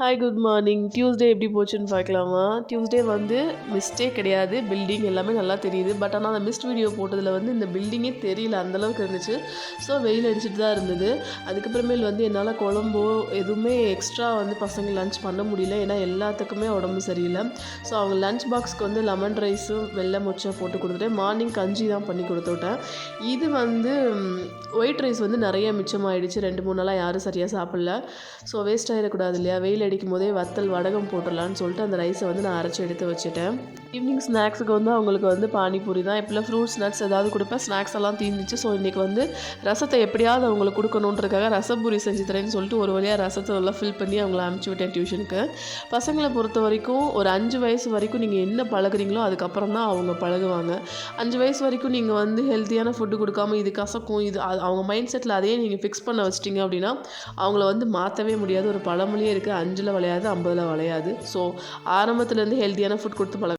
Hi good morning Tuesday எப்படி போச்சுன்னு பார்க்கலாமா? டியூஸ்டே வந்து மிஸ்டே கிடையாது. பில்டிங் எல்லாமே நல்லா தெரியுது. பட் ஆனால் அந்த மிஸ்ட் வீடியோ போட்டதில் வந்து இந்த பில்டிங்கே தெரியல. அந்தளவுக்கு இருந்துச்சு. ஸோ வெயில் அடிச்சுட்டு தான் இருந்தது. அதுக்கப்புறமேல் வந்து என்னால் குழம்போ எதுவுமே எக்ஸ்ட்ரா வந்து பசங்க லஞ்ச் பண்ண முடியல. ஏன்னா எல்லாத்துக்குமே உடம்பு சரியில்லை. ஸோ அவங்க லஞ்ச் பாக்ஸ்க்கு வந்து லெமன் ரைஸும் வெள்ளை மொச்சை போட்டு கொடுத்துட்டேன். மார்னிங் கஞ்சி தான் பண்ணி கொடுத்து விட்டேன் இது வந்து ஒயிட் ரைஸ் வந்து நிறைய மிச்சமாயிடுச்சு. ரெண்டு மூணு நாளாக யாரும் சரியாக சாப்பிடல. ஸோ வேஸ்ட் ஆகிடக்கூடாது இல்லையா? வெயில் அடிக்கும் போதே வத்தல் வடகம் போட்டுடலான்னு சொல்லிட்டு அந்த ரைஸை வந்து நான் அரைச்சி எடுத்து வச்சுட்டேன். ஈவினிங் ஸ்நாக்ஸுக்கு வந்து அவங்களுக்கு வந்து பானிபூரி தான். இப்போலாம் ஃப்ரூட்ஸ் நட்ஸ் ஏதாவது கொடுப்பேன். ஸ்நாக்ஸ் எல்லாம் தீர்ந்துச்சு ஸோ இன்றைக்கி வந்து ரசத்தை எப்படியாவது அவங்களுக்கு கொடுக்கணுன்றக்காக ரசப்பூரி செஞ்சு தரேன்னு சொல்லிட்டு ஒரு வழியாக ரசத்தை எல்லாம் ஃபில் பண்ணி அவங்கள அனுப்பிச்சி விட்டேன் டியூஷனுக்கு பசங்களை பொறுத்த வரைக்கும் ஒரு அஞ்சு வயசு வரைக்கும் நீங்கள் என்ன பழகுறீங்களோ அதுக்கப்புறம் தான் அவங்க பழகுவாங்க. அஞ்சு வயசு வரைக்கும் நீங்கள் வந்து ஹெல்த்தியான ஃபுட்டு கொடுக்காம இது கசக்கும் இது அவங்க மைண்ட் செட்டில் அதையே நீங்கள் ஃபிக்ஸ் பண்ண வச்சிட்டிங்க அப்படின்னா அவங்கள வந்து மாற்றவே முடியாது ஒரு பழமொழியே இருக்குது அஞ்சு அஞ்சில் விளையாது ஐம்பதில் விளையாது. ஸோ ஆரம்பத்துலேருந்து ஹெல்த்தியான ஃபுட் கொடுத்து பழக